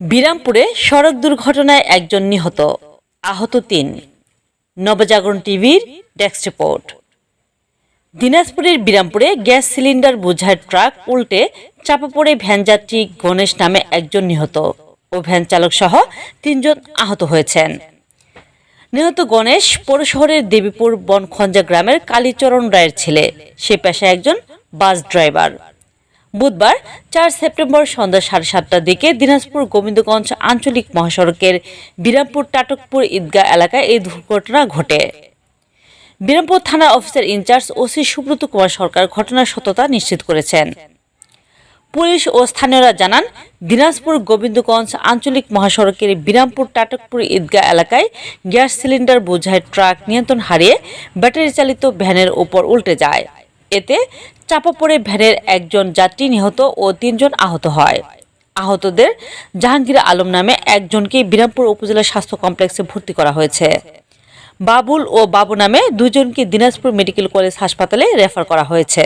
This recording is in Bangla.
বিরামপুরে সড়ক দুর্ঘটনায় একজন নিহত। আহত তিন। নবজাগরণ টিভির ডেস্ক রিপোর্ট। দিনাজপুরের বিরামপুরে গ্যাস সিলিন্ডার বোঝাই ট্রাক উল্টে চাপা পড়ে ভ্যানযাত্রী গণেশ নামে একজন নিহত ও ভ্যান চালক সহ তিনজন আহত হয়েছেন। নিহত গণেশ পৌর শহরের দেবীপুর বনখঞ্জা গ্রামের কালীচরণ রায়ের ছেলে। সে পেশায় একজন বাস ড্রাইভার। বুধবার চার সেপ্টেম্বর সন্ধ্যা সাড়ে সাতটার দিকে দিনাজপুর গোবিন্দগঞ্জ আঞ্চলিক মহাসড়কের বিরামপুর টাটকপুর ঈদগাহ এলাকায় এই দুর্ঘটনা ঘটে। বিরামপুর থানা officer in charge OC Subrata Kumar Sarkar ঘটনার সত্যতা নিশ্চিত করেছেন। পুলিশ ও স্থানীয়রা জানান, দিনাজপুর গোবিন্দগঞ্জ আঞ্চলিক মহাসড়কের বিরামপুর টাটকপুর ঈদগাহ এলাকায় গ্যাস সিলিন্ডার বোঝায় ট্রাক নিয়ন্ত্রণ হারিয়ে ব্যাটারি চালিত ভ্যানের ওপর উল্টে যায়। এতে চাপা পড়ে ভ্যানের একজন যাত্রী নিহত ও তিনজন আহত হয়। আহতদের জাহাঙ্গীর আলম নামে একজনকে বিরামপুর উপজেলা স্বাস্থ্য কমপ্লেক্সে ভর্তি করা হয়েছে। বাবুল ও বাবু নামে দুজনকে দিনাজপুর মেডিকেল কলেজ হাসপাতালে রেফার করা হয়েছে।